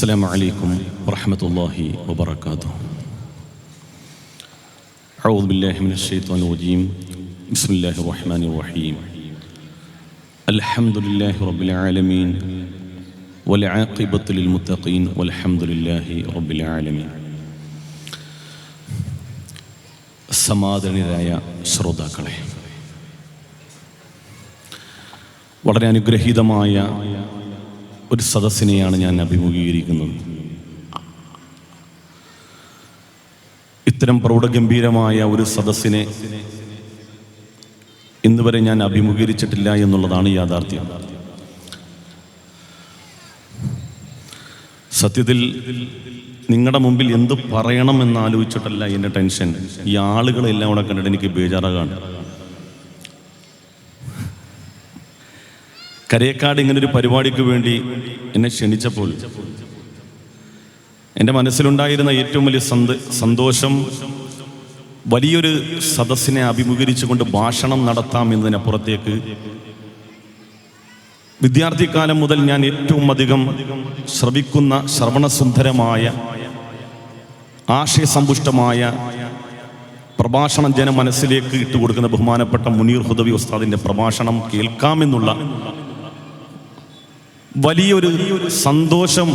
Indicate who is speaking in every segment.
Speaker 1: السلام عليكم ورحمة الله وبركاته أعوذ بالله من الشيطان الرجيم بسم الله الرحمن الرحيم الحمد لله رب العالمين والعاقبة للمتقين والحمد لله رب العالمين സമാധാനരായ ശ്രോതാക്കളെ വളരെ അനുഗ്രഹീതമായ ഒരു സദസ്സിനെയാണ് ഞാൻ അഭിമുഖീകരിക്കുന്നത്. ഇത്തരം പ്രൗഢഗംഭീരമായ ഒരു സദസ്സിനെ ഇന്ന് വരെ ഞാൻ അഭിമുഖീകരിച്ചിട്ടില്ല എന്നുള്ളതാണ് യാഥാർത്ഥ്യം. സത്യത്തിൽ നിങ്ങളുടെ മുമ്പിൽ എന്ത് പറയണം എന്ന് ആലോചിച്ചിട്ടല്ല എന്റെ ടെൻഷൻ. ഈ ആളുകളെല്ലാം കൂടെ കണ്ടിട്ട് എനിക്ക് ബേജാറാകാണ്. കരയേക്കാട് ഇങ്ങനൊരു പരിപാടിക്ക് വേണ്ടി എന്നെ ക്ഷണിച്ചപ്പോൾ എന്റെ മനസ്സിലുണ്ടായിരുന്ന ഏറ്റവും വലിയ സന്ത സന്തോഷം വലിയൊരു സദസ്സിനെ അഭിമുഖീകരിച്ചുകൊണ്ട് ഭാഷണം നടത്താം എന്നതിനപ്പുറത്തേക്ക് വിദ്യാർത്ഥിക്കാലം മുതൽ ഞാൻ ഏറ്റവും അധികം ശ്രവിക്കുന്ന ശ്രവണസുന്ദരമായ ആശയസമ്പുഷ്ടമായ പ്രഭാഷണം ജനം മനസ്സിലേക്ക് ഇട്ടുകൊടുക്കുന്ന ബഹുമാനപ്പെട്ട മുനീർ ഹുദവി ഉസ്താദിന്റെ പ്രഭാഷണം കേൾക്കാമെന്നുള്ള വലിയൊരു സന്തോഷം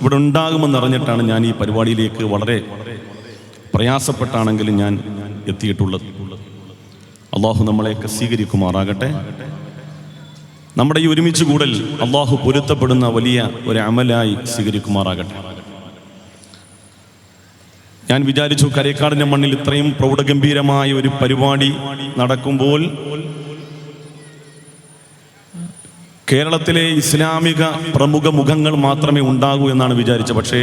Speaker 1: ഇവിടെ ഉണ്ടാകുമെന്നറിഞ്ഞിട്ടാണ് ഞാൻ ഈ പരിപാടിയിലേക്ക് വളരെ പ്രയാസപ്പെട്ടാണെങ്കിലും ഞാൻ എത്തിയിട്ടുള്ളത്. അള്ളാഹു നമ്മളെയൊക്കെ സ്വീകരിക്കുമാറാകട്ടെ. നമ്മുടെ ഈ ഒരുമിച്ച് കൂടൽ അള്ളാഹു പൊരുത്തപ്പെടുന്ന വലിയ ഒരു അമലായി സ്വീകരിക്കുമാറാകട്ടെ. ഞാൻ വിചാരിച്ചു കരേക്കാടിന്റെ മണ്ണിൽ ഇത്രയും പ്രൗഢഗംഭീരമായ ഒരു പരിപാടി നടക്കുമ്പോൾ കേരളത്തിലെ ഇസ്ലാമിക പ്രമുഖ മുഖങ്ങൾ മാത്രമേ ഉണ്ടാകൂ എന്നാണ് വിചാരിച്ചത്. പക്ഷേ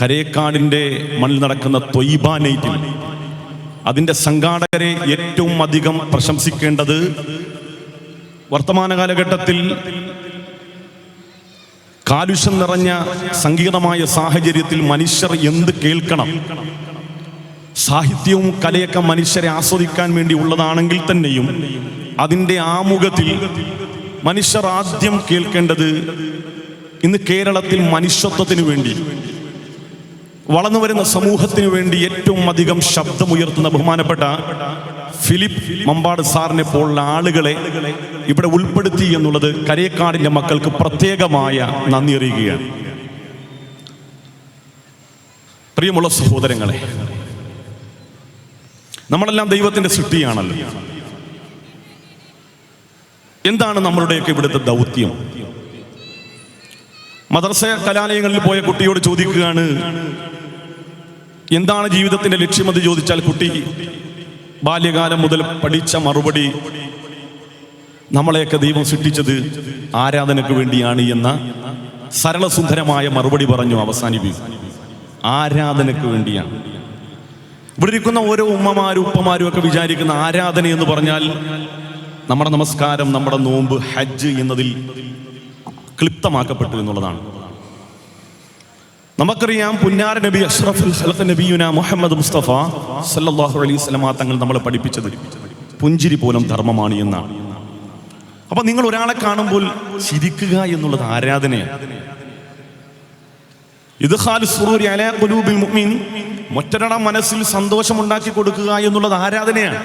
Speaker 1: കരേക്കാടിന്റെ മണ്ണിൽ നടക്കുന്ന തൊയ്ബ നൈറ്റിൽ അതിന്റെ സംഘാടകരെ ഏറ്റവും അധികം പ്രശംസിക്കേണ്ടത് വർത്തമാന കാലഘട്ടത്തിൽ കാലുഷ്യം നിറഞ്ഞ സങ്കീർണമായ സാഹചര്യത്തിൽ മനുഷ്യർ എന്ത് കേൾക്കണം? സാഹിത്യവും കലയൊക്കെ മനുഷ്യരെ ആസ്വദിക്കാൻ വേണ്ടി ഉള്ളതാണെങ്കിൽ തന്നെയും അതിന്റെ ആമുഖത്തിൽ മനുഷ്യർ ആദ്യം കേൾക്കേണ്ടത് ഇന്ന് കേരളത്തിൽ മനുഷ്യത്വത്തിന് വേണ്ടി വളർന്നു വരുന്ന സമൂഹത്തിന് വേണ്ടി ഏറ്റവും അധികം ശബ്ദമുയർത്തുന്ന ബഹുമാനപ്പെട്ട ഫിലിപ്പ് മമ്പാട് സാറിനെ പോലുള്ള ആളുകളെ ഇവിടെ ഉൾപ്പെടുത്തി എന്നുള്ളത് കരയക്കാടിന്റെ മക്കൾക്ക് പ്രത്യേകമായ നന്ദി അറിയുകയാണ് പ്രിയമുള്ള സഹോദരങ്ങളെ നമ്മളെല്ലാം ദൈവത്തിന്റെ സൃഷ്ടിയാണല്ലോ. എന്താണ് നമ്മളുടെയൊക്കെ ഇവിടുത്തെ ദൗത്യം? മദർസ കലാലയങ്ങളിൽ പോയ കുട്ടിയോട് ചോദിക്കുകയാണ് എന്താണ് ജീവിതത്തിന്റെ ലക്ഷ്യമെന്ന് ചോദിച്ചാൽ കുട്ടി ബാല്യകാലം മുതൽ പഠിച്ച മറുപടി നമ്മളെയൊക്കെ ദൈവം സൃഷ്ടിച്ചത് ആരാധനയ്ക്ക് വേണ്ടിയാണ് എന്ന സരളസുന്ദരമായ മറുപടി പറഞ്ഞു അവസാനിപ്പിക്കും. ആരാധനയ്ക്ക് വേണ്ടിയാണ്. ഇവിടെ ഇരിക്കുന്ന ഓരോ ഉമ്മമാരും ഉപ്പമാരും ഒക്കെ വിചാരിക്കുന്ന ആരാധന എന്ന് പറഞ്ഞാൽ നമ്മുടെ നമസ്കാരം നമ്മുടെ നോമ്പ് ഹജ്ജ് എന്നതിൽ ക്ലിപ്തമാക്കപ്പെട്ടു എന്നുള്ളതാണ്. നമുക്കറിയാം പുന്നാര നബി അഷ്റഫുൽ നബിയുന മുഹമ്മദ് മുസ്തഫ സല്ലല്ലാഹു അലൈഹി സ്വലമ തങ്ങൾ നമ്മളെ പഠിപ്പിച്ചത് പുഞ്ചിരി പോലും ധർമ്മമാണ് എന്നാണ്. അപ്പൊ നിങ്ങൾ ഒരാളെ കാണുമ്പോൾ ചിരിക്കുക എന്നുള്ളത് ആരാധനയാണ്. ഇത് മറ്റൊരാളുടെ മനസ്സിൽ സന്തോഷം ഉണ്ടാക്കി കൊടുക്കുക എന്നുള്ളത് ആരാധനയാണ്.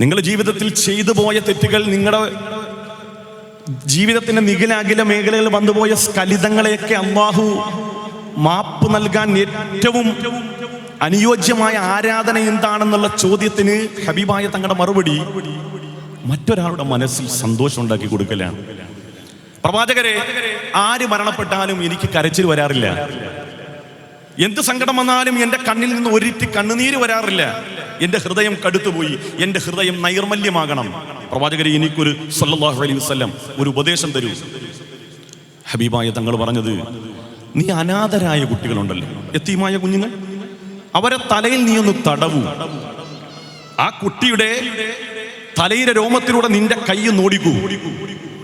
Speaker 1: നിങ്ങളുടെ ജീവിതത്തിൽ ചെയ്തു പോയ തെറ്റുകൾ നിങ്ങളുടെ ജീവിതത്തിന്റെ നികിലാകില മേഖലകളിൽ വന്നുപോയ സ്കലിതങ്ങളെയൊക്കെ അള്ളാഹു മാപ്പ് നൽകാൻ ഏറ്റവും അനുയോജ്യമായ ആരാധന എന്താണെന്നുള്ള ചോദ്യത്തിന് ഹബീബായ തങ്ങളുടെ മറുപടി മറ്റൊരാളുടെ മനസ്സിൽ സന്തോഷം ഉണ്ടാക്കി കൊടുക്കലാണ്. പ്രവാചകരെ ആര് മരണപ്പെട്ടാലും എനിക്ക് കരച്ചിൽ വരാറില്ല. എന്ത് സങ്കടം വന്നാലും എന്റെ കണ്ണിൽ നിന്ന് ഒരിറ്റി കണ്ണുനീര് വരാറില്ല. എന്റെ ഹൃദയം കടുത്തുപോയി. എന്റെ ഹൃദയം നൈർമല്യമാകണം. പ്രവാചകരെ എനിക്കൊരു സല്ലാഹു അലൈഹി വസ്ലം ഒരു ഉപദേശം തരൂ. ഹബീബായ തങ്ങൾ പറഞ്ഞത് നീ അനാഥരായ കുട്ടികളുണ്ടല്ലോ. എത്തിയുമായ കുഞ്ഞുങ്ങൾ അവരെ തലയിൽ നീ ഒന്ന് തടവൂ. ആ കുട്ടിയുടെ തലയിലെ രോമത്തിലൂടെ നിന്റെ കൈ നോടിക്കൂ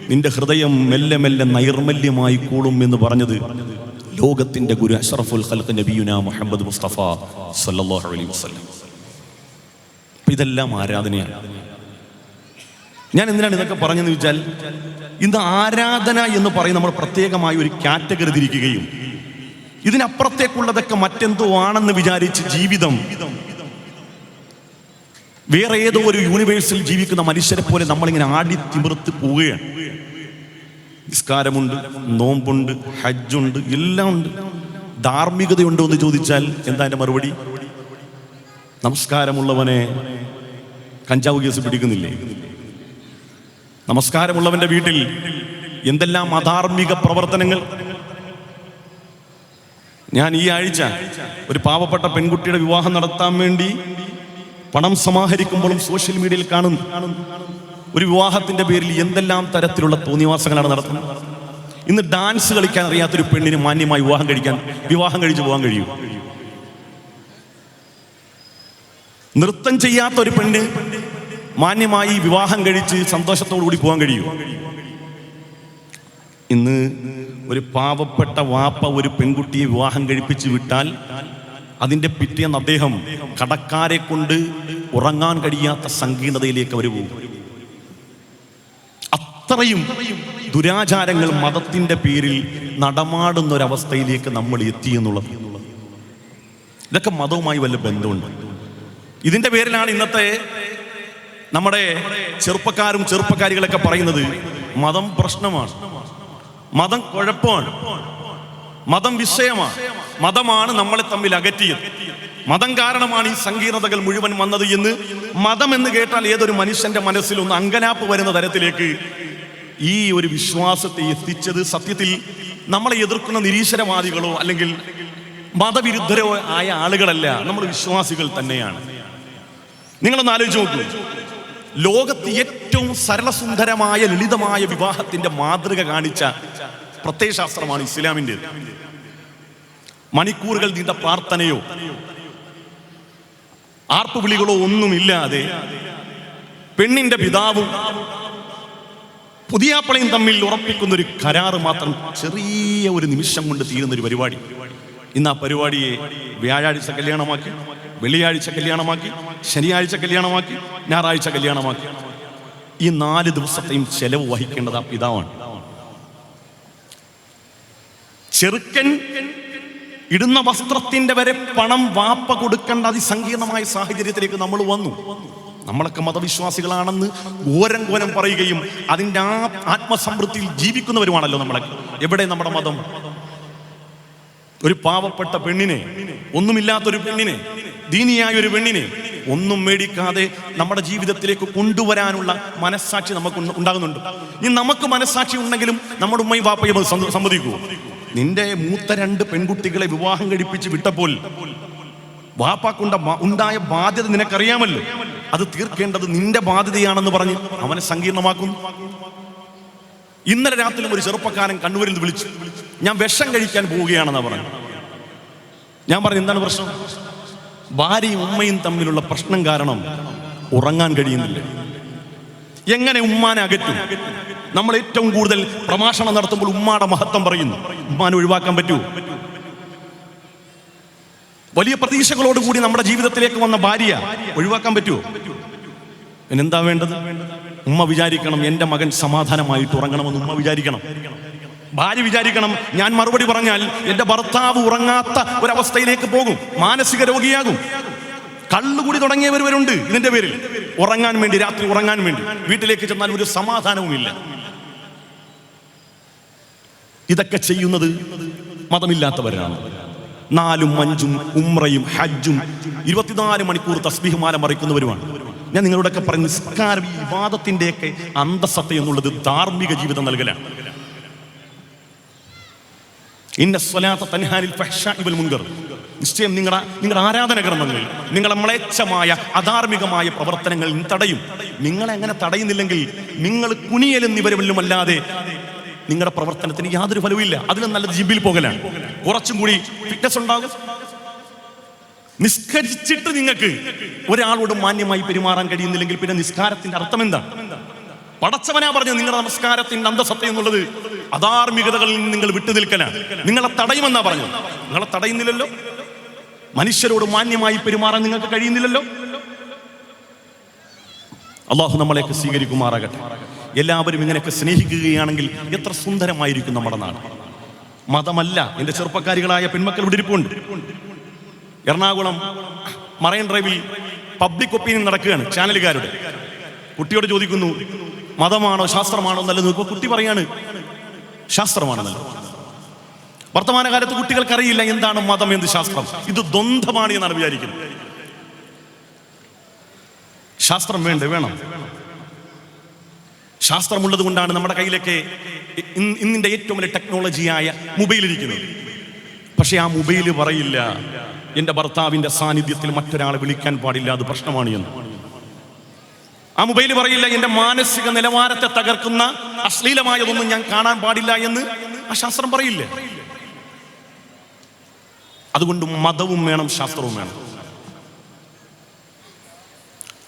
Speaker 1: നിന്റെ ഹൃദയം മെല്ലെ മെല്ലെ നൈർമല്യമായി കൂടും എന്ന് പറഞ്ഞത് ലോകത്തിന്റെ ഗുരു അഷറഫുൽ ഖൽഖ് നബിയുന മുഹമ്മദ് മുസ്തഫ സല്ലല്ലാഹു അലൈഹി അപ്പൊ ഇതെല്ലാം ആരാധനയാണ്. ഞാൻ എന്തിനാണ് ഇതൊക്കെ പറഞ്ഞെന്ന് വെച്ചാൽ ഇന്ന് ആരാധന എന്ന് പറയും നമ്മൾ പ്രത്യേകമായി ഒരു കാറ്റഗറി തിരിക്കുകയും ഇതിനപ്പുറത്തേക്കുള്ളതൊക്കെ മറ്റെന്തോ ആണെന്ന് വിചാരിച്ച് ജീവിതം വേറെ ഏതോ ഒരു യൂണിവേഴ്സിൽ ജീവിക്കുന്ന മനുഷ്യരെ പോലെ നമ്മളിങ്ങനെ ആടി തിമിർത്ത് പോവുകയാണ്. നിസ്കാരമുണ്ട് നോമ്പുണ്ട് ഹജ്ജുണ്ട് എല്ലാം ഉണ്ട് ധാർമ്മികതയുണ്ടോ എന്ന് ചോദിച്ചാൽ എന്താ എന്റെ മറുപടി? നമസ്കാരമുള്ളവനെ കഞ്ചാവ് കേസ് പിടിക്കുന്നില്ലേ? നമസ്കാരമുള്ളവന്റെ വീട്ടിൽ എന്തെല്ലാം അധാർമിക പ്രവർത്തനങ്ങൾ? ഞാൻ ഈ ആഴ്ച ഒരു പാവപ്പെട്ട പെൺകുട്ടിയുടെ വിവാഹം നടത്താൻ വേണ്ടി പണം സമാഹരിക്കുമ്പോഴും സോഷ്യൽ മീഡിയയിൽ കാണുന്നു. ഒരു വിവാഹത്തിന്റെ പേരിൽ എന്തെല്ലാം തരത്തിലുള്ള തോന്നിവാസങ്ങളാണ് നടത്തുന്നത്? ഇന്ന് ഡാൻസ് കളിക്കാൻ അറിയാത്തൊരു പെണ്ണിന് മാന്യമായി വിവാഹം കഴിക്കാൻ വിവാഹം കഴിച്ചു പോകാൻ കഴിയും. നൃത്തം ചെയ്യാത്ത ഒരു പെണ്ണ് മാന്യമായി വിവാഹം കഴിച്ച് സന്തോഷത്തോടു കൂടി പോകാൻ കഴിയും. ഇന്ന് ഒരു പാവപ്പെട്ട വാപ്പ ഒരു പെൺകുട്ടിയെ വിവാഹം കഴിപ്പിച്ച് വിട്ടാൽ അതിന്റെ പിറ്റേന്ന് അദ്ദേഹം കടക്കാരെ കൊണ്ട് ഉറങ്ങാൻ കഴിയാത്ത സങ്കീർണതയിലേക്ക് അവർ പോകും. അത്രയും ദുരാചാരങ്ങൾ മതത്തിന്റെ പേരിൽ നടമാടുന്ന ഒരവസ്ഥയിലേക്ക് നമ്മൾ എത്തി എന്നുള്ളത്. ഇതൊക്കെ മതവുമായി വല്ല ബന്ധമുണ്ട്? ഇതിന്റെ പേരിലാണ് ഇന്നത്തെ നമ്മുടെ ചെറുപ്പക്കാരും ചെറുപ്പക്കാരികളൊക്കെ പറയുന്നത് മതം പ്രശ്നമാണ് മതം കുഴപ്പമാണ് മതം വിഷയമാണ് മതമാണ് നമ്മളെ തമ്മിൽ അകറ്റിയത്. മതം കാരണമാണ് ഈ സങ്കീർണതകൾ മുഴുവൻ വന്നത് എന്ന് മതം എന്ന് കേട്ടാൽ ഏതൊരു മനുഷ്യന്റെ മനസ്സിൽ ഒന്ന് അങ്കനാപ്പ് വരുന്ന തരത്തിലേക്ക് ഈ ഒരു വിശ്വാസത്തെ എത്തിച്ചത് സത്യത്തിൽ നമ്മളെ എതിർക്കുന്ന നിരീശ്വരവാദികളോ അല്ലെങ്കിൽ മതവിരുദ്ധരോ ആയ ആളുകളല്ല നമ്മൾ വിശ്വാസികൾ തന്നെയാണ്. നിങ്ങളൊന്ന് ആലോചിച്ച് നോക്കൂ. ലോകത്ത് ഏറ്റവും സരളസുന്ദരമായ ലളിതമായ വിവാഹത്തിന്റെ മാതൃക കാണിച്ച പ്രത്യയശാസ്ത്രമാണ് ഇസ്ലാമിന്റെ മണിക്കൂറുകൾ നീണ്ട പ്രാർത്ഥനയോ ആർപ്പുവിളികളോ ഒന്നുമില്ലാതെ പെണ്ണിന്റെ പിതാവും പുതിയാപ്പളയും തമ്മിൽ ഉറപ്പിക്കുന്ന ഒരു കരാറ് മാത്രം ചെറിയ ഒരു നിമിഷം കൊണ്ട് തീരുന്ന ഒരു പരിപാടി. ഇന്ന് ആ പരിപാടിയെ വ്യാഴാഴ്ച കല്യാണമാക്കി വെള്ളിയാഴ്ച കല്യാണമാക്കി ശനിയാഴ്ച കല്യാണമാക്കി ഞായറാഴ്ച കല്യാണമാക്കി. ഈ നാല് ദിവസത്തെയും ചെലവ് വഹിക്കേണ്ടത് ആ പിതാവാണ്. ചെറുക്കൻ ഇടുന്ന വസ്ത്രത്തിന്റെ വരെ പണം വാപ്പ കൊടുക്കേണ്ട അതിസങ്കീർണമായ സാഹചര്യത്തിലേക്ക് നമ്മൾ വന്നു. നമ്മളൊക്കെ മതവിശ്വാസികളാണെന്ന് ഓരം കോരം പറയുകയും അതിന്റെ ആ ആത്മസമൃദ്ധിയിൽ ജീവിക്കുന്നവരുമാണല്ലോ നമ്മളൊക്കെ. എവിടെ നമ്മുടെ മതം? ഒരു പാവപ്പെട്ട പെണ്ണിനെ ഒന്നുമില്ലാത്തൊരു പെണ്ണിനെ ദീനിയായ ഒരു പെണ്ണിനെ ഒന്നും മേടിക്കാതെ നമ്മുടെ ജീവിതത്തിലേക്ക് കൊണ്ടുവരാനുള്ള മനസ്സാക്ഷി നമുക്ക് ഉണ്ട്- ഉണ്ടാകുന്നുണ്ട്. ഇനി നമുക്ക് മനസ്സാക്ഷി ഉണ്ടെങ്കിലും നമ്മുടെ ഉമ്മയും വാപ്പയും സമ്മതിക്കൂ. നിന്റെ മൂത്ത രണ്ട് പെൺകുട്ടികളെ വിവാഹം കഴിപ്പിച്ച് വിട്ടപ്പോൾ വാപ്പാക്കുണ്ട ഉണ്ടായ ബാധ്യത നിനക്കറിയാമല്ലോ. അത് തീർക്കേണ്ടത് നിന്റെ ബാധ്യതയാണെന്ന് പറഞ്ഞ് അവനെ സങ്കീർണമാക്കുന്നു ഇന്നലെ രാത്രിയിലും ഒരു ചെറുപ്പക്കാരൻ കണ്ണൂരിൽ വിളിച്ചു. ഞാൻ വിഷം കഴിക്കാൻ പോവുകയാണെന്നാ പറഞ്ഞു ഞാൻ പറഞ്ഞു എന്താണ് പ്രശ്നം? ഭാര്യയും ഉമ്മയും തമ്മിലുള്ള പ്രശ്നം കാരണം ഉറങ്ങാൻ കഴിയുന്നില്ല. എങ്ങനെ ഉമ്മാനെ അകറ്റും? നമ്മൾ ഏറ്റവും കൂടുതൽ പ്രഭാഷണം നടത്തുമ്പോൾ ഉമ്മാടെ മഹത്വം പറയുന്നു. ഉമ്മാനെ ഒഴിവാക്കാൻ പറ്റുമോ? വലിയ പ്രതീക്ഷകളോട് കൂടി നമ്മുടെ ജീവിതത്തിലേക്ക് വന്ന ഭാര്യ ഒഴിവാക്കാൻ പറ്റുമോ പിന്നെന്താ വേണ്ടത്? ഉമ്മ വിചാരിക്കണം എന്റെ മകൻ സമാധാനമായിട്ട് ഉറങ്ങണമെന്ന് ഉമ്മ വിചാരിക്കണം. ഭാര്യ വിചാരിക്കണം ഞാൻ മറുപടി പറഞ്ഞാൽ എന്റെ ഭർത്താവ് ഉറങ്ങാത്ത ഒരവസ്ഥയിലേക്ക് പോകും മാനസിക രോഗിയാകും. കള്ളുകൂടി തുടങ്ങിയവർ വരുണ്ട് ഇതിന്റെ പേരിൽ. ഉറങ്ങാൻ വേണ്ടി രാത്രി ഉറങ്ങാൻ വേണ്ടി. വീട്ടിലേക്ക് ചെന്നാൽ ഒരു സമാധാനവുമില്ല. ഇതൊക്കെ ചെയ്യുന്നത് മതമില്ലാത്തവരാണ്. നാലും അഞ്ചും ഉമ്രയും ഹജ്ജും ഇരുപത്തിനാല് മണിക്കൂർ തസ്ബീഹുമാല മറിക്കുന്നവരുമാണ്. ഞാൻ നിങ്ങളോടൊക്കെ പറഞ്ഞ നിസ്കാരം ഈ വിവാദത്തിന്റെയൊക്കെ അന്തസത്ത എന്നുള്ളത് ധാർമ്മിക ജീവിതം നൽകലാണ്. ഇന്ന സ്വലാത്ത തൻഹാനിൽ ഫഹ്ശാഇ വൽ മുൻകർ. നിശ്ചയം നിങ്ങളുടെ നിങ്ങളുടെ ആരാധന കർമ്മങ്ങളിൽ നിങ്ങളെ മ്ലേച്ഛമായ അധാർമികമായ പ്രവർത്തനങ്ങൾ തടയും. നിങ്ങളെങ്ങനെ തടയുന്നില്ലെങ്കിൽ നിങ്ങൾ കുനിയലെന്നിവരുമല്ലാതെ നിങ്ങളുടെ പ്രവർത്തനത്തിന് യാതൊരു ഫലവുമില്ല. അതിലും നല്ലത് ജിമ്മിൽ പോകലാണ്. കുറച്ചും കൂടി ഫിറ്റ്നസ് ഉണ്ടാകും. നിസ്കരിച്ചിട്ട് നിങ്ങൾക്ക് ഒരാളോട് മാന്യമായി പെരുമാറാൻ കഴിയുന്നില്ലെങ്കിൽ പിന്നെ നിസ്കാരത്തിന്റെ അർത്ഥം എന്താ? പടച്ചവനാ പറഞ്ഞു നിങ്ങളുടെ നമസ്കാരത്തിന്റെ അന്തസത്ത എന്നുള്ളത് അധാർമികതകളിൽ നിന്ന് നിങ്ങൾ വിട്ടു നിൽക്കലാണ്. നിങ്ങളെ തടയുമെന്നാ പറഞ്ഞു നിങ്ങളെ തടയുന്നില്ലല്ലോ. മനുഷ്യരോട് മാന്യമായി പെരുമാറാൻ നിങ്ങൾക്ക് കഴിയുന്നില്ലല്ലോ. അള്ളാഹു നമ്മളെയൊക്കെ സ്വീകരിക്കുമാറാകട്ടെ. എല്ലാവരും ഇങ്ങനെയൊക്കെ സ്നേഹിക്കുകയാണെങ്കിൽ എത്ര സുന്ദരമായിരിക്കും നമ്മുടെ നാട്. മതമല്ല എന്റെ ചെറുപ്പക്കാരികളായ പെൺമക്കൾ ഇവിടെ ഇരിപ്പുണ്ട്. എറണാകുളം മറൈൻ ഡ്രൈവിൽ പബ്ലിക് ഒപ്പീനിയൻ നടക്കുകയാണ് ചാനലുകാരുടെ. കുട്ടിയോട് ചോദിക്കുന്നു മതമാണോ ശാസ്ത്രമാണോ നല്ലത്? ഇപ്പൊ കുട്ടി പറയാണ് ശാസ്ത്രമാണ് നല്ലത്. വർത്തമാനകാലത്ത് കുട്ടികൾക്കറിയില്ല എന്താണ് മതം എന്ത് ശാസ്ത്രം. ഇത് ദ്വന്ദ്മാണ് എന്നാണ് വിചാരിക്കുന്നത്. ശാസ്ത്രം വേണ്ട? വേണം. ശാസ്ത്രമുള്ളത് കൊണ്ടാണ് നമ്മുടെ കയ്യിലൊക്കെ ഇന്നിന്റെ ഏറ്റവും വലിയ ടെക്നോളജിയായ മൊബൈൽ ഇരിക്കുന്നത് പക്ഷെ ആ മൊബൈൽ പറയില്ല. എന്റെ ഭർത്താവിന്റെ സാന്നിധ്യത്തിൽ മറ്റൊരാളെ വിളിക്കാൻ പാടില്ല അത് പ്രശ്നമാണ് എന്ന്. ആ മൊബൈൽ പറയില്ല എന്റെ മാനസിക നിലവാരത്തെ തകർക്കുന്ന അശ്ലീലമായതൊന്നും ഞാൻ കാണാൻ പാടില്ല എന്ന് ആ ശാസ്ത്രം പറയില്ല. അതുകൊണ്ട് മതവും വേണം ശാസ്ത്രവും വേണം.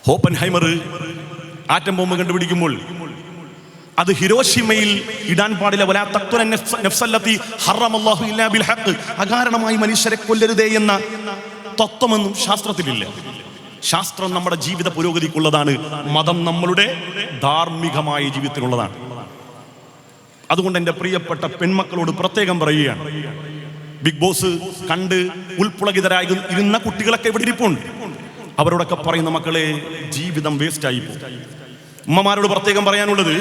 Speaker 1: ഹോപ്പൻ ഹൈമർ ആറ്റം ബോംബ് കണ്ടുപിടിക്കുമ്പോൾ അത് ഹിരോഷിമയിൽ ഇടാൻ പാടില്ല. വലാ ഇല്ലാ ബിൽ അകാരണമായി മനുഷ്യരെ കൊല്ലരുതേ എന്ന തത്വമൊന്നും ശാസ്ത്രത്തിലില്ല. ശാസ്ത്രം നമ്മുടെ ജീവിത പുരോഗതിക്കുള്ളതാണ്. മതം നമ്മളുടെ ധാർമ്മികമായ ജീവിതത്തിലുള്ളതാണ്. അതുകൊണ്ട് എന്റെ പ്രിയപ്പെട്ട പെൺമക്കളോട് പ്രത്യേകം പറയുകയാണ്. ബിഗ് ബോസ് കണ്ട് ഉൾപ്പുളകിതരായി ഇരുന്ന കുട്ടികളൊക്കെ ഇവിടെ ഇരിപ്പുണ്ട്. അവരോടൊക്കെ പറയുന്ന മക്കളെ ജീവിതം വേസ്റ്റ് ആയി പോകും ഉമ്മമാരോട് പ്രത്യേകം പറയാനുള്ളത്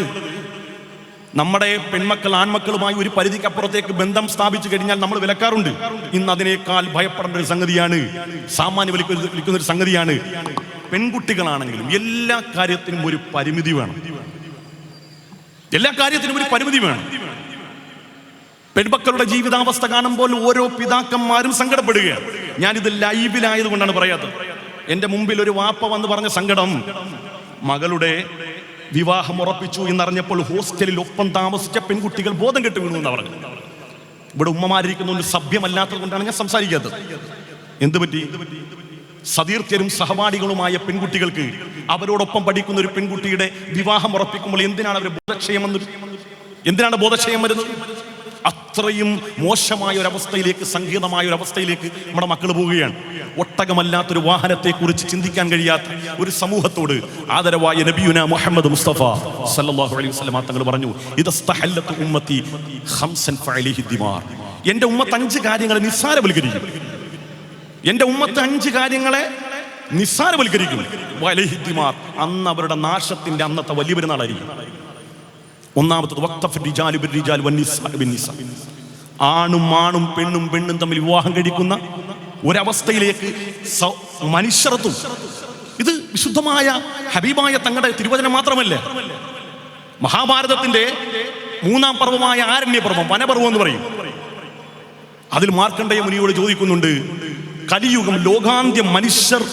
Speaker 1: നമ്മുടെ പെൺമക്കൾ ആൺമക്കളുമായി ഒരു പരിധിക്കപ്പുറത്തേക്ക് ബന്ധം സ്ഥാപിച്ചു കഴിഞ്ഞാൽ നമ്മൾ വിലക്കാറുണ്ട്. ഇന്ന് അതിനേക്കാൾ ഭയപ്പെടേണ്ട ഒരു സംഗതിയാണ് സാമാന്യ വിളിക്കുന്ന ഒരു സംഗതിയാണ് പെൺകുട്ടികളാണെങ്കിലും എല്ലാ കാര്യത്തിനും ഒരു പരിമിതി വേണം. എല്ലാ കാര്യത്തിനും ഒരു പരിമിതി വേണം. പെൺമക്കളുടെ ജീവിതാവസ്ഥ കാണുമ്പോൾ ഓരോ പിതാക്കന്മാരും സങ്കടപ്പെടുകയാണ് ഞാനിത് ലൈവിലായത് കൊണ്ടാണ് പറയാത്തത്. എന്റെ മുമ്പിൽ ഒരു വാപ്പ വന്ന് പറഞ്ഞ സങ്കടം മകളുടെ വിവാഹം ഉറപ്പിച്ചു എന്നറിഞ്ഞപ്പോൾ ഹോസ്റ്റലിൽ ഒപ്പം താമസിച്ച പെൺകുട്ടികൾ ബോധം കെട്ട് വീണു എന്ന് പറഞ്ഞു ഇവിടെ ഉമ്മമാരിക്കുന്നതുകൊണ്ട് സഭ്യമല്ലാത്തത് കൊണ്ടാണ് ഞാൻ സംസാരിക്കാത്തത്. എന്ത് പറ്റി? സതീർത്ഥ്യരും സഹപാഠികളുമായ പെൺകുട്ടികൾക്ക് അവരോടൊപ്പം പഠിക്കുന്ന ഒരു പെൺകുട്ടിയുടെ വിവാഹം ഉറപ്പിക്കുമ്പോൾ എന്തിനാണ് അവർ ബോധക്ഷയം എന്തിനാണ് ബോധക്ഷയം വരുന്നത്? അത്രയും മോശമായ ഒരു അവസ്ഥയിലേക്ക് സംഗീതമായ ഒരു അവസ്ഥയിലേക്ക് നമ്മുടെ മക്കൾ പോവുകയാണ്. ഒട്ടകമല്ലാത്തൊരു വാഹനത്തെ കുറിച്ച് ചിന്തിക്കാൻ കഴിയാത്ത ഒരു സമൂഹത്തോട് ആദരവായ നബിയുന മുഹമ്മദ് മുസ്തഫ സല്ലല്ലാഹു അലൈഹി തങ്ങൾ പറഞ്ഞു ഇദസ്തഹല്ലത്ത് ഉമ്മത്തി ഖംസൻ ഫഅലൈഹി ദിമാർ. എന്റെ ഉമ്മത്ത് അഞ്ച് കാര്യങ്ങളെ നിസ്സാരവൽക്കരിക്കും. എന്റെ ഉമ്മത്ത് അഞ്ച് കാര്യങ്ങളെ നിസ്സാരവൽക്കരിക്കും. അന്ന് അവരുടെ നാശത്തിന്റെ അന്നത്തെ വലിയ പെരുന്നാളായിരിക്കും. ഒന്നാമത്തത്. ആണും ആണും പെണ്ണും പെണ്ണും തമ്മിൽ വിവാഹം കഴിക്കുന്ന ഒരവസ്ഥയിലേക്ക് മനുഷ്യർത്തും ഇത് വിശുദ്ധമായ ഹബീബായ തങ്ങളുടെ തിരുവചനം മാത്രമല്ല മഹാഭാരതത്തിന്റെ മൂന്നാം പർവമായ ആരണ്യപർവം വനപർവം എന്ന് പറയും അതിൽ മാർക്കണ്ഡേയ മുനിയോട് ചോദിക്കുന്നുണ്ട് കലിയുഗം ലോകാന്ത്യം മനുഷ്യർ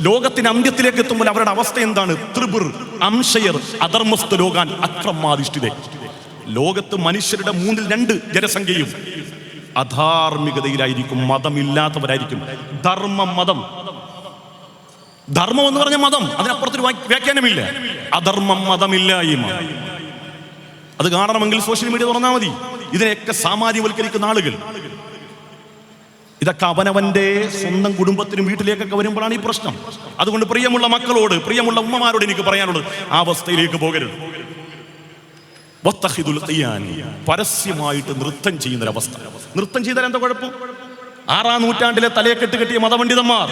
Speaker 1: ലോകത്തിന്റെ അന്ത്യത്തിലേക്ക് എത്തുമ്പോൾ അവരുടെ അവസ്ഥ എന്താണ്? ത്രിപുർ അംശയർ അധർമ്മസ്ഥ ലോകാൻ അക്രമാധിഷ്ഠിത ലോകത്ത് മനുഷ്യരുടെ മൂന്നിൽ രണ്ട് ജനസംഖ്യയും. അധാർമികതയിലായിരിക്കും മതമില്ലാത്തവരായിരിക്കും. ധർമ്മം മതം. ധർമ്മം എന്ന് പറഞ്ഞ മതം അതിനപ്പുറത്തൊരു വ്യാഖ്യാനമില്ല. അധർമ്മം മതമില്ലായ്മ അത് കാണണമെങ്കിൽ സോഷ്യൽ മീഡിയ തുറന്നാൽ മതി. ഇതിനെയൊക്കെ സാമാന്യവൽക്കരിക്കുന്ന ആളുകൾ. ഇതൊക്കെ അവനവന്റെ സ്വന്തം കുടുംബത്തിനും വീട്ടിലേക്കൊക്കെ വരുമ്പോഴാണ് ഈ പ്രശ്നം. അതുകൊണ്ട് പ്രിയമുള്ള മക്കളോട് പ്രിയമുള്ള ഉമ്മമാരോട് എനിക്ക് പറയാനുള്ളത് ആ അവസ്ഥയിലേക്ക് പോകരുത്. പരസ്യമായിട്ട് നൃത്തം ചെയ്യുന്ന ചെയ്യുന്നൊരവസ്ഥ. നൃത്തം ചെയ്താൽ എന്താ കുഴപ്പം? ആറാം നൂറ്റാണ്ടിലെ തലയെക്കെട്ട് കെട്ടിയ മതപണ്ഡിതന്മാർ.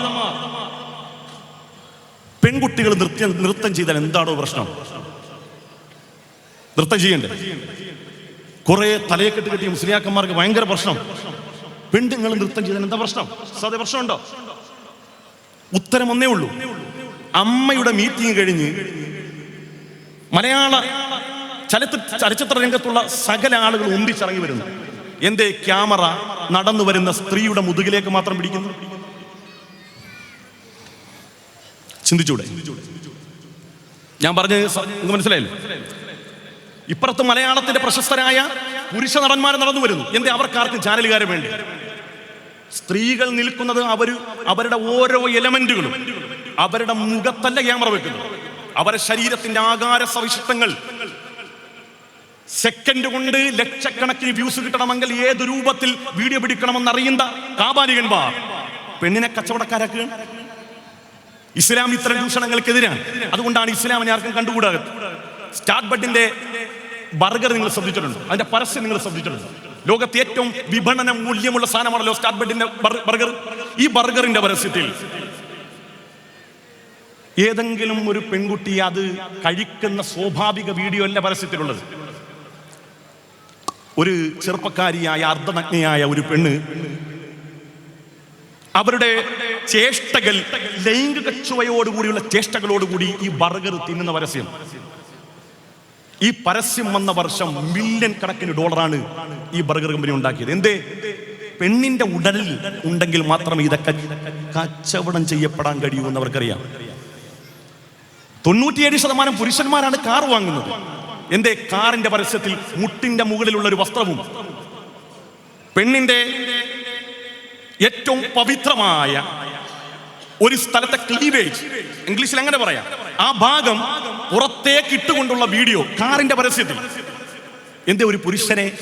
Speaker 1: പെൺകുട്ടികൾ നൃത്യം നൃത്തം ചെയ്താൽ എന്താണോ പ്രശ്നം? നൃത്തം ചെയ്യണ്ടേ? കുറെ തലയെക്കെട്ട് കെട്ടിയ മുസ്ലിയാക്കന്മാർക്ക് ഭയങ്കര പ്രശ്നം. പെണ്ണുങ്ങൾ നൃത്തം ചെയ്താൽ എന്താ പ്രശ്നം? സാധ്യ പ്രശ്നമുണ്ടോ? ഉത്തരം ഒന്നേ ഉള്ളൂ. അമ്മയുടെ മീറ്റിംഗ് കഴിഞ്ഞ് മലയാള ചലച്ചിത്ര ചലച്ചിത്ര രംഗത്തുള്ള സകല ആളുകൾ ഒന്നിച്ചിറങ്ങി വരുന്നു. എന്തേ ക്യാമറ നടന്നു വരുന്ന സ്ത്രീയുടെ മുതുകിലേക്ക് മാത്രം പിടിക്കുന്നു? ചിന്തിച്ചൂടെ? ഞാൻ പറഞ്ഞ് നിങ്ങൾക്ക് മനസ്സിലായല്ലോ? ഇപ്പുറത്ത് മലയാളത്തിന്റെ പ്രശസ്തരായ പുരുഷ നടന്മാർ നടന്നു വരുന്നു. എന്തേ അവർക്കാർക്കും ചാനലുകാരെ വേണ്ടി? സ്ത്രീകൾ നിൽക്കുന്നത് അവർ അവരുടെ ഓരോ എലമെന്റുകളും അവരുടെ മുഖത്തല്ല ക്യാമറ വെക്കുന്നു അവരുടെ ശരീരത്തിന്റെ ആകാര സവിശിഷ്ടങ്ങൾ സെക്കൻഡ് കൊണ്ട് ലക്ഷക്കണക്കിന് വ്യൂസ് കിട്ടണമെങ്കിൽ ഏത് രൂപത്തിൽ വീഡിയോ പിടിക്കണമെന്ന് അറിയുന്ന കാപാലികന്മാർ. പെണ്ണിനെ കച്ചവടക്കാരാക്കുകയാണ് ഇസ്ലാം ഇത്തരം ചൂഷണങ്ങൾക്കെതിരാണ്. അതുകൊണ്ടാണ് ഇസ്ലാമിനെ ആർക്കും കണ്ടുകൂടാതെ സ്റ്റാർട്ട് ബഡിന്റെ ബർഗർ നിങ്ങൾ ശ്രദ്ധിച്ചിട്ടുണ്ട്? അതിന്റെ പരസ്യം നിങ്ങൾ ശ്രദ്ധിച്ചിട്ടുണ്ട്? ലോകത്തെ ഏറ്റവും വിപണന മൂല്യമുള്ള സാധനമാണല്ലോ സ്റ്റാർട്ട് ബർഗർ. ഈ ബർഗറിന്റെ പരസ്യത്തിൽ ഏതെങ്കിലും ഒരു പെൺകുട്ടി അത് കഴിക്കുന്ന സ്വാഭാവിക വീഡിയോ അല്ല പരസ്യത്തിലുള്ളത്. ഒരു ചെറുപ്പക്കാരിയായ അർദ്ധനഗ്നയായ ഒരു പെണ്ണ് അവരുടെ ചേഷ്ടകൾ ലൈംഗിക ചുവയോടുകൂടിയുള്ള ചേഷ്ടകളോടുകൂടി ഈ ബർഗർ തിന്നുന്ന പരസ്യം. ഈ പരസ്യം വന്ന വർഷം മില്യൺ കണക്കിന് ഡോളറാണ് ഈ ബർഗർ കമ്പനി ഉണ്ടാക്കിയത്. എന്തേ? പെണ്ണിന്റെ ഉടലിൽ ഉണ്ടെങ്കിൽ മാത്രമേ ഇതൊക്കെ കച്ചവടം ചെയ്യപ്പെടാൻ കഴിയൂ എന്ന് അവർക്കറിയാം. തൊണ്ണൂറ്റിയേഴ് ശതമാനം പുരുഷന്മാരാണ് കാർ വാങ്ങുന്നത്. എന്തേ? കാറിന്റെ പരസ്യത്തിൽ മുട്ടിന്റെ മുകളിലുള്ള ഒരു വസ്ത്രവും. പെണ്ണിന്റെ ഏറ്റവും പവിത്രമായ ഒരു സ്ഥലത്തെ ക്ലീവേജ് ഇംഗ്ലീഷിൽ എങ്ങനെ പറയാം? ആ ഭാഗം പുറത്തേക്ക് ഇട്ടുകൊണ്ടുള്ള വീഡിയോ കാറിന്റെ പരസ്യത്തിൽ. എന്തേ ഒരു പുരുഷനെ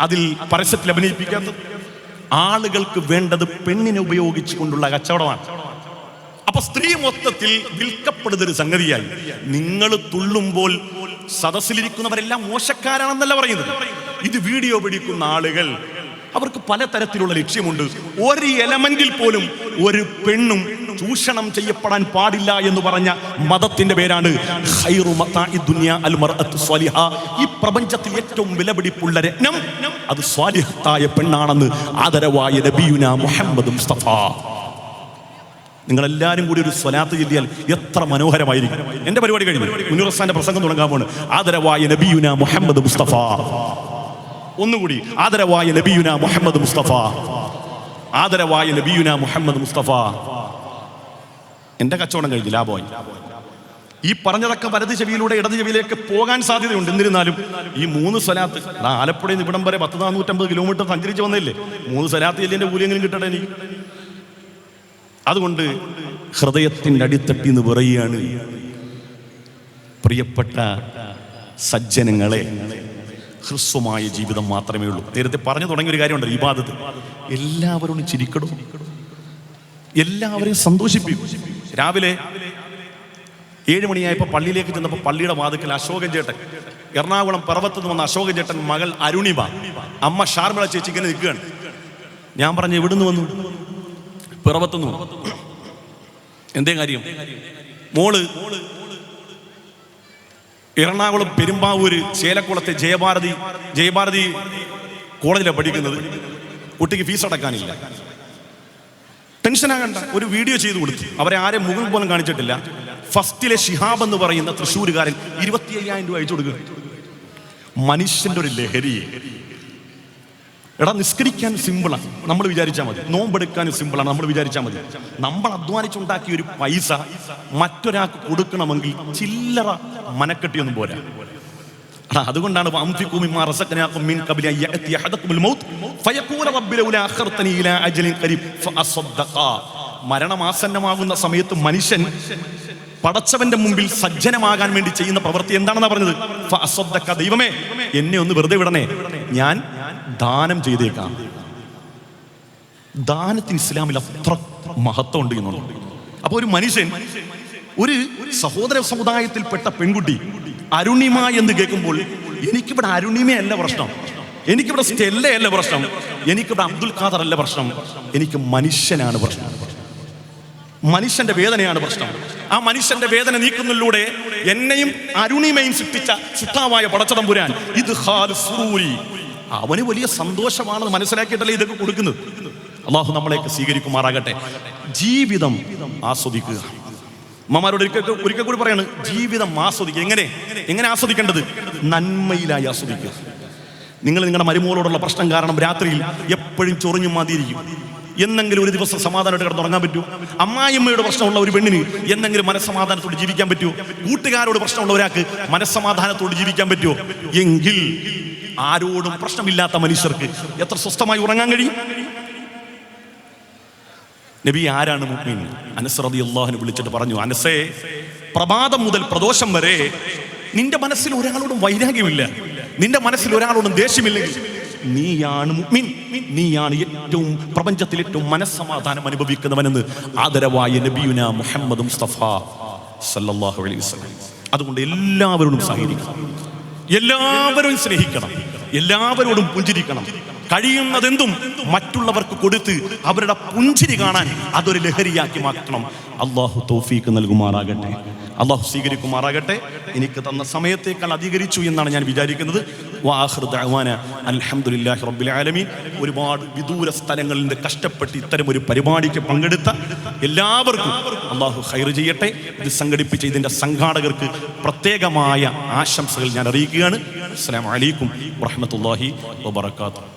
Speaker 1: അതിൽ പരസ്യത്തിൽ അഭിനയിപ്പിക്കാത്തത്? ആളുകൾക്ക് വേണ്ടത് പെണ്ണിനെ ഉപയോഗിച്ചു കൊണ്ടുള്ള കച്ചവടമാണ്. അപ്പൊ സ്ത്രീ മൊത്തത്തിൽ വിൽക്കപ്പെടുന്ന ഒരു സംഗതിയായി നിങ്ങൾ തുള്ളുമ്പോൾ സദസ്സിലിരിക്കുന്നവരെല്ലാം മോശക്കാരാണെന്നല്ല പറയുന്നത്. ഇത് വീഡിയോ പിടിക്കുന്ന ആളുകൾ. അവർക്ക് പലതരത്തിലുള്ള ലക്ഷ്യമുണ്ട്. ഒരു എലമെന്റിൽ പോലും ഒരു പെണ്ണും ചൂഷണം ചെയ്യപ്പെടാൻ പാടില്ല എന്ന് പറഞ്ഞ മതത്തിന്റെ പേരാണ്. ഈ പ്രപഞ്ചത്തിൽ ഏറ്റവും വിലപിടിപ്പുള്ള രത്നം അത് സ്വാലിഹത്തായ പെണ്ണാണെന്ന് ആദരവായ നബിയുന മുഹമ്മദ് മുസ്തഫ. നിങ്ങൾ എല്ലാവരും കൂടി ഒരു സ്വലാത്ത് ചൊല്ലിയാൽ എത്ര മനോഹരമായിരിക്കും. എന്റെ പരിപാടി കഴിഞ്ഞു. മുനീർ പ്രസംഗം തുടങ്ങാൻ പോണ് ആദരവായ നബിയുന മുഹമ്മദ് മുസ്തഫ. ഒന്നുകൂടി ആദരവായ നബിയുന മുഹമ്മദ് മുസ്തഫ. ആദരവായ നബിയുന മുഹമ്മദ് മുസ്തഫ. എന്റെ കച്ചവടം കഴിഞ്ഞു ലാഭമായി. ഈ പറഞ്ഞതൊക്കെ വലത് ചെവിയിലൂടെ ഇടത് ചെവിയിലേക്ക് പോകാൻ സാധ്യതയുണ്ട്. എന്നിരുന്നാലും ഈ മൂന്ന് സ്ഥലത്ത് ആലപ്പുഴയിൽ നിന്ന് ഇവിടം വരെ പത്ത് നാനൂറ്റമ്പത് കിലോമീറ്റർ സഞ്ചരിച്ച് വന്നില്ലേ മൂന്ന് സ്ഥലത്ത് ചെല്ലിന്റെ കൂലിയെങ്കിലും കിട്ടട്ടെ എനിക്ക് അതുകൊണ്ട് ഹൃദയത്തിന്റെ അടിത്തട്ടി എന്ന് പറയുകയാണ് പ്രിയപ്പെട്ട സജ്ജനങ്ങളെ ഹ്രസ്വമായ ജീവിതം മാത്രമേ ഉള്ളൂ. നേരത്തെ പറഞ്ഞു തുടങ്ങിയ ഒരു കാര്യമുണ്ട് ഇബാദത്ത്. എല്ലാവരോടും ചിരിക്കടോ. എല്ലാവരെയും സന്തോഷിപ്പിക്കും. രാവിലെ ഏഴ് മണിയായപ്പോൾ പള്ളിയിലേക്ക് ചെന്നപ്പോൾ പള്ളിയുടെ വാതുക്കൽ അശോകൻ ചേട്ടൻ. എറണാകുളം പർവത്തു നിന്ന് വന്ന അശോകൻ ചേട്ടൻ മകൾ അരുണിമ. അമ്മ ഷാർമിള ചേച്ചി ഇങ്ങനെ നിൽക്കുകയാണ്. ഞാൻ പറഞ്ഞു എവിടുന്ന് വന്നു? പിറവത്തുനിന്ന് വന്നു. എന്തേ കാര്യം? മോൾ എറണാകുളം പെരുമ്പാവൂര് ചേലക്കുളത്തെ ജയഭാരതി ജയഭാരതി കോളേജിലാണ് പഠിക്കുന്നത്. കുട്ടിക്ക് ഫീസ് അടക്കാനില്ല. ടെൻഷനാകണ്ട ഒരു വീഡിയോ ചെയ്തു കൊടുത്തു. അവരെ ആരെ മുകൾ പോലും കാണിച്ചിട്ടില്ല. ഫസ്റ്റിലെ ഷിഹാബ് എന്ന് പറയുന്ന തൃശ്ശൂരുകാരൻ ഇരുപത്തി അയ്യായിരം രൂപ അയച്ചു കൊടുക്കുക മനുഷ്യന്റെ ഒരു ലഹരിയെ എടാ നിസ്കരിക്കാൻ സിമ്പിളാണ് നമ്മൾ വിചാരിച്ചാൽ മതി. നോമ്പെടുക്കാൻ സിമ്പിളാണ് നമ്മൾ വിചാരിച്ചാൽ മതി. നമ്മൾ അധ്വാനിച്ചുണ്ടാക്കിയ ഒരു പൈസ മറ്റൊരാൾക്ക് കൊടുക്കണമെങ്കിൽ ചില്ലറ മനക്കെട്ടിയൊന്നും പോരാ. അതുകൊണ്ടാണ് മരണമാസന്നമാകുന്ന സമയത്ത് മനുഷ്യൻ പടച്ചവന്റെ മുമ്പിൽ സജ്ജനമാകാൻ വേണ്ടി ചെയ്യുന്ന പ്രവൃത്തി എന്താണെന്നാ പറഞ്ഞത്? ദൈവമേ എന്നെ ഒന്ന് വെറുതെ വിടണേ. ഞാൻ ദാനം ചെയ്തേക്കാം. ദാനത്തിന് ഇസ്ലാമിൽ അത്ര മഹത്വം ഉണ്ട് എന്നുള്ളത് അപ്പൊ ഒരു മനുഷ്യൻ ഒരു സഹോദര സമുദായത്തിൽപ്പെട്ട പെൺകുട്ടി അരുണിമ എന്ന് കേൾക്കുമ്പോൾ എനിക്കിവിടെ അരുണിമയല്ല പ്രശ്നം. എനിക്കിവിടെ സ്റ്റെല്ലയല്ല പ്രശ്നം. എനിക്കിവിടെ അബ്ദുൽ ഖാദർ അല്ല പ്രശ്നം. എനിക്ക് മനുഷ്യനാണ് പ്രശ്നം. മനുഷ്യന്റെ വേദനയാണ് പ്രശ്നം. ആ മനുഷ്യന്റെ വേദന നീക്കുന്നതിലൂടെ എന്നെയും അരുണിമയും സൃഷ്ടിച്ച സുട്ടാവായ പടച്ചതമ്പുരാൻ ഇത്. അവന് വലിയ സന്തോഷമാണെന്ന് മനസ്സിലാക്കിയിട്ടല്ലേ ഇതൊക്കെ കൊടുക്കുന്നത്? അള്ളാഹു നമ്മളെയൊക്കെ സ്വീകരിക്കുമാറാകട്ടെ. ജീവിതം ആസ്വദിക്കുക. അമ്മമാരോട് ഒരിക്കൽ ഒരിക്കൽ കൂടി പറയാണ് ജീവിതം ആസ്വദിക്കുക. എങ്ങനെ? എങ്ങനെ ആസ്വദിക്കേണ്ടത്? നന്മയിലായി ആസ്വദിക്കുക. നിങ്ങൾ നിങ്ങളുടെ മരുമോളോടുള്ള പ്രശ്നം കാരണം രാത്രിയിൽ എപ്പോഴും ചൊറിഞ്ഞു മാതിയിരിക്കും എന്നെങ്കിലും ഒരു ദിവസം സമാധാനമായിട്ട് കിടന്നുറങ്ങാൻ പറ്റൂ അമ്മായിമ്മയുടെ പ്രശ്നമുള്ള ഒരു പെണ്ണിന് എന്നെങ്കിലും മനസ്സമാധാനത്തോട് ജീവിക്കാൻ പറ്റുമോ? കൂട്ടുകാരോട് പ്രശ്നമുള്ള ഒരാൾക്ക് മനസ്സമാധാനത്തോട് ജീവിക്കാൻ പറ്റുമോ? എങ്കിൽ ആരോടും പ്രശ്നമില്ലാത്ത മനുഷ്യർക്ക് എത്ര സ്വസ്ഥമായി ഉറങ്ങാൻ കഴിയും? നബി ആരാണ് മുഅ്മിൻ? അനസ് റളിയല്ലാഹു വിളിച്ചിട്ട് പറഞ്ഞു അനസേ പ്രഭാതം മുതൽ പ്രദോഷം വരെ നിന്റെ മനസ്സിൽ ഒരാളോടും വൈരാഗ്യമില്ല. നിന്റെ മനസ്സിൽ ഒരാളോടും ദേഷ്യമില്ലെങ്കിൽ നീയാണ് മുഅ്മിൻ. നീയാണ് ഏറ്റവും പ്രപഞ്ചത്തിൽ ഏറ്റവും മനസ്സമാധാനം അനുഭവിക്കുന്നവനെന്ന് ആദരവായ നബിയുന മുഹമ്മദ് മുസ്തഫ അലൈഹി അതുകൊണ്ട് എല്ലാവരോടും സഹകരിക്കണം. എല്ലാവരും സ്നേഹിക്കണം. എല്ലാവരോടും പുഞ്ചിരിക്കണം. കഴിയുന്നതെന്തും മറ്റുള്ളവർക്ക് കൊടുത്ത് അവരുടെ പുഞ്ചിരി കാണാൻ അതൊരു ലഹരിയാക്കി മാറ്റണം. അള്ളാഹു തോഫീക്ക് നൽകുമാറാകട്ടെ. അള്ളാഹു സ്വീകരിക്കുമാറാകട്ടെ. എനിക്ക് തന്ന സമയത്തേക്കാൾ അധികരിച്ചു എന്നാണ് ഞാൻ വിചാരിക്കുന്നത്. ആലമീൻ. ഒരുപാട് വിദൂര സ്ഥലങ്ങളിൽ നിന്ന് കഷ്ടപ്പെട്ട് ഇത്തരം ഒരു പരിപാടിക്ക് പങ്കെടുത്ത എല്ലാവർക്കും അള്ളാഹു ഹൈർ ചെയ്യട്ടെ. ഇത് സംഘടിപ്പിച്ച ഇതിന്റെ സംഘാടകർക്ക് പ്രത്യേകമായ ആശംസകൾ ഞാൻ അറിയിക്കുകയാണ്. അസ്സാം വലൈക്കും വറഹ്മത്തുള്ളാഹി വബറകാതുഹു.